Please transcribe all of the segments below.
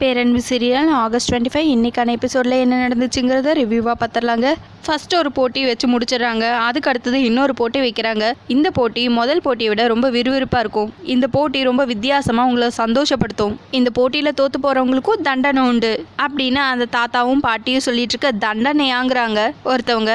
பேரன்பு serial August twenty five இன்றைக்கான எபிசோடில் என்ன நடந்துச்சுங்கிறத ரிவ்யூவாக பார்த்துடலாங்க ஃபர்ஸ்ட் ஒரு போட்டி வச்சு முடிச்சிடுறாங்க. அதுக்கு அடுத்தது இன்னொரு போட்டி வைக்கிறாங்க. இந்த போட்டி முதல் போட்டியை விட ரொம்ப விறுவிறுப்பாக இருக்கும். இந்த போட்டி ரொம்ப வித்தியாசமாக உங்களை சந்தோஷப்படுத்தும். இந்த போட்டியில் தோற்று போகிறவங்களுக்கும் தண்டனை உண்டு. அப்படின்னு அந்த தாத்தாவும் பாட்டியும் சொல்லிட்டு இருக்க தண்டனையாங்கிறாங்க ஒருத்தவங்க.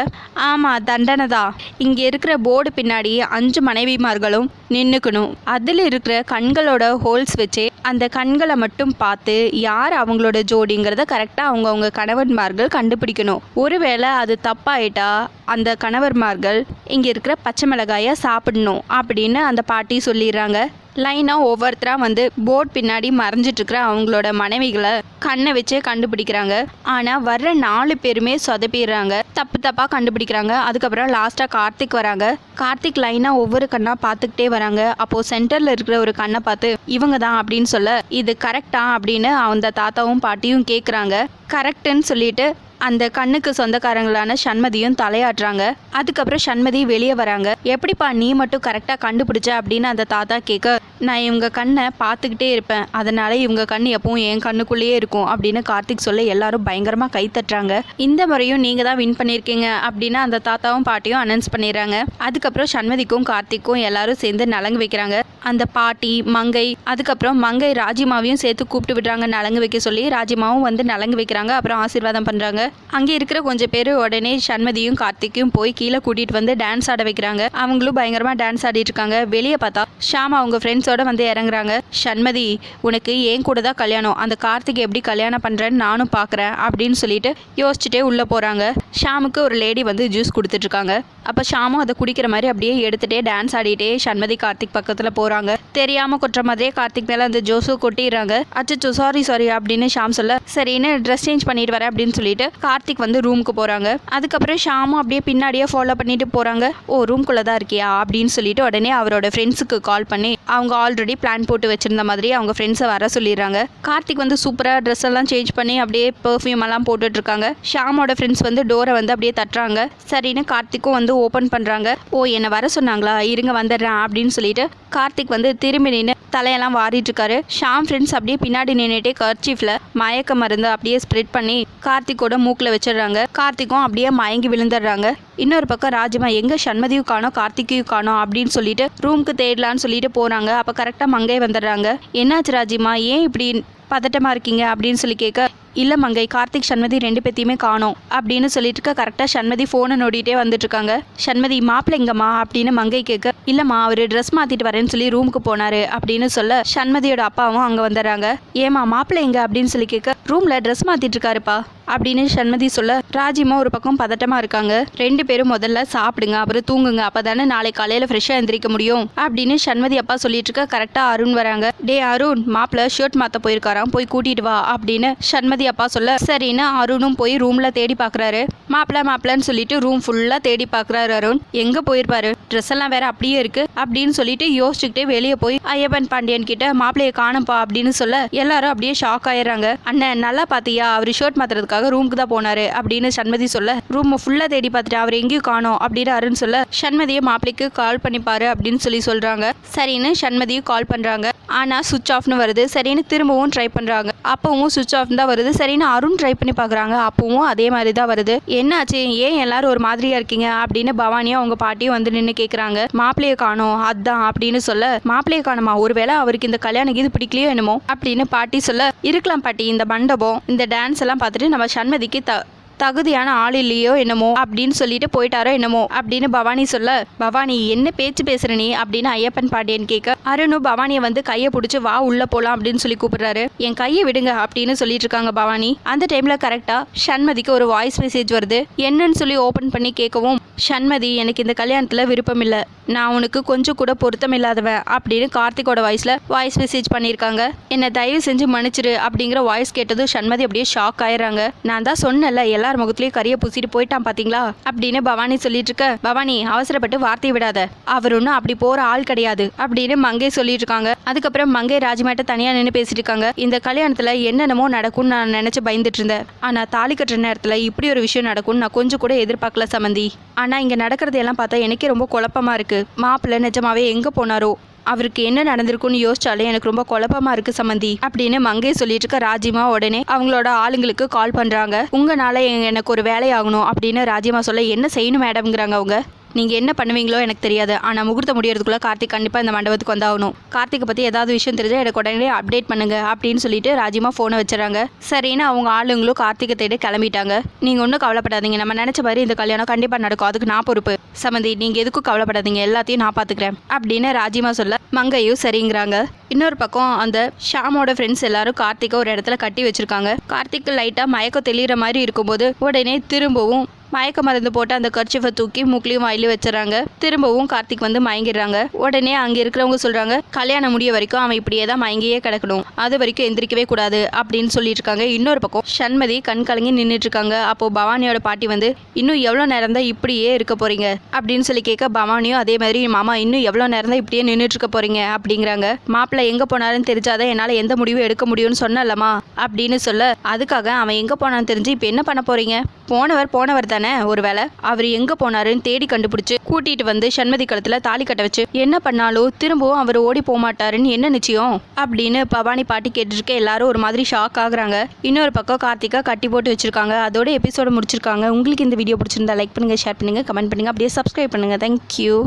ஆமாம் தண்டனை தான். இங்கே இருக்கிற போர்டு பின்னாடி அஞ்சு மனைவிமார்களும் நின்றுக்கணும் அதில் இருக்கிற கண்களோட ஹோல்ஸ் வச்சே அந்த கண்களை மட்டும் பார்த்து யார் அவங்களோட ஜோடிங்கிறத கரெக்டாக அவங்கவுங்க கணவன்மார்கள் கண்டுபிடிக்கணும். ஒருவேளை அது தப்பாயிட்டா அந்த கணவர்மார்கள் இங்கே இருக்கிற பச்சை மிளகாயை சாப்பிடணும் அப்படின்னு அந்த பாட்டி சொல்லிடுறாங்க. லைனாக ஒவ்வொருத்தராக வந்து போட் பின்னாடி மறைஞ்சிட்டு இருக்கிற அவங்களோட மனைவிகளை கண்ணை வச்சே கண்டுபிடிக்கிறாங்க. ஆனால் வர்ற நாலு பேருமே சொதப்பிடுறாங்க. தப்பு தப்பாக கண்டுபிடிக்கிறாங்க. அதுக்கப்புறம் லாஸ்ட்டாக கார்த்திக் வராங்க. கார்த்திக் லைனாக ஒவ்வொரு கண்ணாக பார்த்துக்கிட்டே வராங்க. அப்போது சென்டரில் இருக்கிற ஒரு கண்ணை பார்த்து இவங்க தான் அப்படின்னு சொல்ல இது கரெக்டா அப்படின்னு அந்த தாத்தாவும் பாட்டியும் கேட்குறாங்க கரெக்டுன்னு சொல்லிட்டு அந்த கண்ணுக்கு சொந்தக்காரங்களான சண்மதியும் தலையாட்டுறாங்க. அதுக்கப்புறம் சண்மதி வெளியே வராங்க. எப்படிப்பா நீ மட்டும் கரெக்டாக கண்டுபிடிச்ச? அப்படின்னு அந்த தாத்தா கேட்க நான் இவங்க கண்ணை பார்த்துக்கிட்டே இருப்பேன். அதனால இவங்க கண் எப்பவும் என் கண்ணுக்குள்ளேயே இருக்கும் அப்படின்னு கார்த்திக் சொல்ல எல்லாரும் பயங்கரமாக கை தட்டுறாங்க. இந்த முறையும் நீங்கள் தான் வின் பண்ணியிருக்கீங்க அப்படின்னு அந்த தாத்தாவும் பாட்டியும் அனௌன்ஸ் பண்ணிடுறாங்க. அதுக்கப்புறம் சண்மதிக்கும் கார்த்திக்கும் எல்லாரும் சேர்ந்து நலங்கு வைக்கிறாங்க. அந்த பாட்டி மங்கை அதுக்கப்புறம் மங்கை ராஜிமாவையும் சேர்த்து கூப்பிட்டு விடுறாங்க. நலங்கு வைக்க சொல்லி ராஜிமாவும் வந்து நலங்கு வைக்கிறாங்க. அப்புறம் ஆசீர்வாதம் பண்ணுறாங்க அங்கே இருக்கிற கொஞ்சம் பேர் உடனே சண்மதியும் கார்த்திக்கும் போய் கீழே கூட்டிட்டு வந்து டான்ஸ் ஆட வைக்கிறாங்க. அவங்களும் பயங்கரமா டான்ஸ் ஆடிட்டு இருக்காங்க. வெளியே பார்த்தா ஷாம் அவங்க ஃப்ரெண்ட்ஸோட வந்து இறங்குறாங்க. சண்மதி உனக்கு ஏன் கூட தான் கல்யாணம். அந்த கார்த்திக் எப்படி கல்யாணம் பண்றேன்னு நானும் பார்க்குறேன் அப்படின்னு சொல்லிட்டு யோசிச்சுட்டே உள்ள போறாங்க. ஷாமுக்கு ஒரு லேடி வந்து ஜூஸ் கொடுத்துட்டு இருக்காங்க. அப்போ ஷாமும் அதை குடிக்கிற மாதிரி அப்படியே எடுத்துட்டே டான்ஸ் ஆடிட்டே சண்மதி கார்த்திக் பக்கத்துல போறாங்க. தெரியாம கொட்டுற மாதிரியே கார்த்திக் மேல அந்த ஜோஸும் கொட்டிடுறாங்க. அச்சோ சாரி சாரி அப்படின்னு ஷாம் சொல்ல சரின்னு ட்ரெஸ் சேஞ்ச் பண்ணிட்டு வரேன் அப்படின்னு சொல்லிட்டு கார்த்திக் வந்து ரூமுக்கு போகிறாங்க அதுக்கப்புறம் ஷாமும் அப்படியே பின்னாடியே ஃபாலோ பண்ணிட்டு போகிறாங்க ஓ ரூம்குள்ளே தான் இருக்கியா? அப்படின்னு சொல்லிட்டு உடனே அவரோட ஃப்ரெண்ட்ஸுக்கு கால் பண்ணி அவங்க ஆல்ரெடி பிளான் போட்டு வச்சிருந்த மாதிரி அவங்க ஃப்ரெண்ட்ஸை வர சொல்லிடுறாங்க. கார்த்திக் வந்து சூப்பராக ட்ரெஸ் எல்லாம் சேஞ்ச் பண்ணி அப்படியே பெர்ஃப்யூம் எல்லாம் போட்டுட்ருக்காங்க ஷாமோட ஃப்ரெண்ட்ஸ் வந்து டோரை வந்து அப்படியே தட்டுறாங்க. சரின்னு கார்த்திக்கும் வந்து ஓப்பன் பண்ணுறாங்க ஓ என்னை வர சொன்னாங்களா? இருங்க வந்துடுறேன் அப்படின்னு சொல்லிட்டு கார்த்திக் வந்து திரும்பி நின்று தலையெல்லாம் வாரிட்டு இருக்காரு ஷாம் ஃப்ரெண்ட்ஸ் அப்படியே பின்னாடி நின்றுட்டே கர்ச்சீஃபில் மயக்க மருந்து அப்படியே ஸ்ப்ரெட் பண்ணி கார்த்திக்கோட மூக்கில் வச்சிடுறாங்க. கார்த்திக்கும் அப்படியே மயங்கி விழுந்துடுறாங்க. இன்னொரு பக்கம் ராஜ்மா எங்கே சண்மதியும் காணோம் கார்த்திகையும் காணோம் அப்படின்னு சொல்லிட்டு ரூமுக்கு தேடலான்னு சொல்லிட்டு போகிறாங்க அப்போ கரெக்டாக மங்கை வந்துடுறாங்க. என்னாச்சு ராஜிமா? ஏன் இப்படி பதட்டமாக இருக்கீங்க? அப்படின்னு சொல்லி கேட்க இல்லை மங்கை கார்த்திக் சண்மதி ரெண்டு பேத்தையுமே காணோம் அப்படின்னு சொல்லிட்டு இருக்க கரெக்டாக சண்மதி ஃபோனை நோடிட்டே வந்துட்டு இருக்காங்க. சண்மதி மாப்பிள்ளை எங்கம்மா? அப்படின்னு மங்கை கேட்க இல்லைம்மா அவர் ட்ரெஸ் மாற்றிட்டு வரேன்னு சொல்லி ரூமுக்கு போனாரு அப்படின்னு சொல்ல சண்மதியோட அப்பாவும் அங்கே வந்துடுறாங்க. ஏமா மாப்பிள்ளை எங்க? அப்படின்னு சொல்லி கேட்க ரூமில் ட்ரெஸ் மாற்றிட்டு இருக்காருப்பா. அப்படின்னு சண்மதி சொல்ல ராஜிமா ஒரு பக்கம் பதட்டமாக இருக்காங்க. ரெண்டு பேரும் முதல்ல சாப்பிடுங்க அப்புறம் தூங்குங்க அப்போ தானே நாளை காலையில் ஃப்ரெஷ்ஷாக எந்திரிக்க முடியும் அப்படின்னு சண்மதி அப்பா சொல்லிட்டு இருக்க கரெக்டாக அருண் வராங்க. டே அருண் மாப்பிள்ள ஷர்ட் மாற்ற போயிருக்காராம் போய் கூட்டிட்டு வா அப்படின்னு சண்மதி அப்பா சொல்ல சரின்னு அருணும் போய் ரூமில் தேடி பார்க்குறாரு மாப்பிள்ள மாப்பிள்ளன்னு சொல்லிட்டு ரூம் ஃபுல்லாக தேடி பார்க்குறாரு அருண். எங்கே போயிருப்பாரு? ட்ரெஸ் எல்லாம் வேற அப்படியே இருக்கு. அப்படின்னு சொல்லிட்டு யோசிச்சுக்கிட்டே வெளியே போய் ஐயப்பன் பாண்டியன் கிட்ட மாப்பிள்ளைய காணும்பா அப்படின்னு சொல்ல எல்லாரும் அப்படியே ஷாக் ஆயிடுறாங்க. அண்ணன் நல்லா பாத்தியா? அவர் ஷர்ட் மாத்துறதுக்காக ரூமுக்கு தான் போனாரு அப்படின்னு சண்மதி சொல்ல ரூமை ஃபுல்லாக தேடி பார்த்துட்டு அவர் எங்கேயும் காணோம் அப்படின்னு அருண் சொல்ல சண்மதியை மாப்பிள்ளைக்கு கால் பண்ணிப்பாரு அப்படின்னு சொல்லி சொல்றாங்க. சரின்னு சண்மதியும் கால் பண்றாங்க. ஆனா சுவிச் ஆஃப்னு வருது. சரின்னு திரும்பவும் ட்ரை பண்றாங்க. அப்பவும் சுவிச் ஆஃப் தான் வருது. சரின்னு அருண் ட்ரை பண்ணி பார்க்குறாங்க அப்பவும் அதே மாதிரி தான் வருது. என்னாச்சு? ஏன் எல்லாரும் ஒரு மாதிரியா இருக்கீங்க? அப்படின்னு பவானியும் அவங்க பாட்டியும் வந்து நின்று கேட்குறாங்க மாப்பிள்ளைய காணும் அதான் அப்படின்னு சொல்ல மாப்பிள்ளைய காணுமா? ஒருவேளை அவருக்கு இந்த கல்யாணம் இது பிடிக்கலையோ என்னமோ? அப்படின்னு பாட்டி சொல்ல இருக்கலாம் பாட்டி இந்த மண்டபம் இந்த டான்ஸ் எல்லாம் பார்த்துட்டு நம்ம சண்மதிக்கு த தகுதியான ஆள் இல்லையோ என்னமோ அப்படின்னு சொல்லிட்டு போயிட்டாரோ என்னமோ அப்படின்னு பவானி சொல்ல பவானி என்ன பேச்சு பேசுற நீ? அப்படின்னு ஐயப்பன் பாண்டியன் கேட்க அருணும் பவானியை வந்து கையை பிடிச்சி வா உள்ள போலாம் அப்படின்னு சொல்லி கூப்பிடுறாரு. என் கையை விடுங்க அப்படின்னு சொல்லிட்டு இருக்காங்க பவானி. அந்த டைம்ல கரெக்டா சண்மதிக்கு ஒரு வாய்ஸ் மெசேஜ் வருது. என்னன்னு சொல்லி ஓபன் பண்ணி கேட்கவும் சண்மதி எனக்கு இந்த கல்யாணத்துல விருப்பம் இல்லை. நான் உனக்கு கொஞ்சம் கூட பொருத்தம் இல்லாதவன் அப்படின்னு கார்த்திகோட வாய்ஸ்ல வாய்ஸ் மெசேஜ் பண்ணியிருக்காங்க. என்னை தயவு செஞ்சு மன்னிச்சிரு அப்படிங்கிற வாய்ஸ் கேட்டதும் சண்மதி அப்படியே ஷாக் ஆயிடுறாங்க. நான் தான் சொன்னேன்ல எல்லார் முகத்துலயும் கரிய பூசிட்டு போயிட்டான் பாத்தீங்களா? அப்படின்னு பவானி சொல்லிட்டு இருக்க. பவானி அவசரப்பட்டு வார்த்தை விடாத. அவர் ஒன்றும் அப்படி போற ஆள் கிடையாது அப்படின்னு மங்கை சொல்லிட்டு இருக்காங்க. அதுக்கப்புறம் மங்கை ராஜ்மாட்ட தனியா நின்று பேசிட்டு இருக்காங்க. இந்த கல்யாணத்துல என்னென்னமோ நடக்கும்னு நான் நினைச்சு பயந்துட்டு இருந்தேன். ஆனா தாலி கட்டுற நேரத்துல இப்படி ஒரு விஷயம் நடக்கும்னு நான் கொஞ்சம் கூட எதிர்பார்க்கல சமந்தி. ஆனா இங்க நடக்கிறதையெல்லாம் பார்த்தா எனக்கே ரொம்ப குழப்பமா இருக்கு. மாப்பிள்ளை நிஜமாவே எங்க போனாரோ? அவருக்கு என்ன நடந்திருக்குன்னு யோசிச்சாலே எனக்கு ரொம்ப குழப்பமா இருக்கு சம்மந்தி அப்படின்னு மங்கை சொல்லிட்டு இருக்க ராஜிமா உடனே அவங்களோட ஆளுங்களுக்கு கால் பண்றாங்க. உங்களால எ- எனக்கு ஒரு வேலையாகணும் அப்படின்னு ராஜிமா சொல்ல என்ன செய்யணும் மேடம்ங்கிறாங்க அவங்க. நீங்கள் என்ன பண்ணுவீங்களோ எனக்கு தெரியாது. ஆனால் முகூர்த்தம் முடியறதுக்குள்ளே கார்த்திக் கண்டிப்பாக இந்த மண்டபத்துக்கு வந்தாகணும். கார்த்திகை பற்றி ஏதாவது விஷயம் தெரிஞ்சால் எனக்கு உடனே அப்டேட் பண்ணுங்க அப்படின்னு சொல்லிட்டு ராஜிமா ஃபோனை வச்சுறாங்க. சரின்னு அவங்க ஆளுங்களும் கார்த்திகை தேடி கிளம்பிட்டாங்க. நீங்கள் ஒன்றும் கவலைப்படாதீங்க. நம்ம நினச்ச மாதிரி இந்த கல்யாணம் கண்டிப்பாக நடக்கும். அதுக்கு நான் பொறுப்பு. சமந்தி நீங்கள் எதுக்கும் கவலைப்படாதீங்க. எல்லாத்தையும் நான் பார்த்துக்கிறேன் அப்படின்னு ராஜிமா சொல்ல மங்கையும் சரிங்கிறாங்க. இன்னொரு பக்கம் அந்த ஷாமோட ஃப்ரெண்ட்ஸ் எல்லாரும் கார்த்திகை ஒரு இடத்துல கட்டி வச்சிருக்காங்க. கார்த்திக் லைட்டாக மயக்கம் தெளிகிற மாதிரி இருக்கும்போது உடனே திரும்பவும் மயக்க மருந்து போட்டு அந்த கர்ச்சிஃபை தூக்கி மூக்கிலையும் வாயிலையும் வச்சுறாங்க திரும்பவும் கார்த்திக் வந்து மயங்கிடுறாங்க. உடனே அங்கே இருக்கிறவங்க சொல்கிறாங்க கல்யாணம் முடிய வரைக்கும் அவன் இப்படியே தான் மயங்கியே கிடக்கணும். அது வரைக்கும் எந்திரிக்கவே கூடாது அப்படின்னு சொல்லிட்டு இருக்காங்க. இன்னொரு பக்கம் சண்மதி கண் கலங்கி நின்றுட்டு இருக்காங்க. அப்போ பவானியோட பாட்டி வந்து இன்னும் எவ்வளோ நேரம் தான் இப்படியே இருக்க போறீங்க? அப்படின்னு சொல்லி கேட்க பவானியும் அதே மாதிரி மாமா இன்னும் எவ்வளோ நேரம் தான் இப்படியே நின்றுட்டு இருக்க போறீங்க? அப்படிங்கிறாங்க. மாப்பிள்ளை எங்கே போனாருன்னு தெரிஞ்சாதான் என்னால் எந்த முடிவும் எடுக்க முடியும்னு சொன்னலம்மா அப்படின்னு சொல்ல அதுக்காக அவன் எங்கே போனான்னு தெரிஞ்சு இப்போ என்ன பண்ண போறீங்க? போனவர் போனவர் தானே? ஒருவேளை அவர் எங்கே போனாருன்னு தேடி கண்டுபிடிச்சு கூட்டிட்டு வந்து சண்மதி கழுத்துல தாலி கட்ட வச்சு என்ன பண்ணாலும் திரும்பவும் அவர் ஓடி போமாட்டாருன்னு என்ன நிச்சயம்? அப்படின்னு பவானி பாட்டி கேட்டுருக்க எல்லாரும் ஒரு மாதிரி ஷாக் ஆகுறாங்க. இன்னொரு பக்கம் கார்த்திகா கட்டி போட்டு வச்சிருக்காங்க. அதோட எபிசோட முடிச்சிருக்காங்க. உங்களுக்கு இந்த வீடியோ பிடிச்சிருந்தா லைக் பண்ணுங்க ஷேர் பண்ணுங்க கமெண்ட் பண்ணுங்க. அப்படியே சப்ஸ்கிரைப் பண்ணுங்க. தேங்க்யூ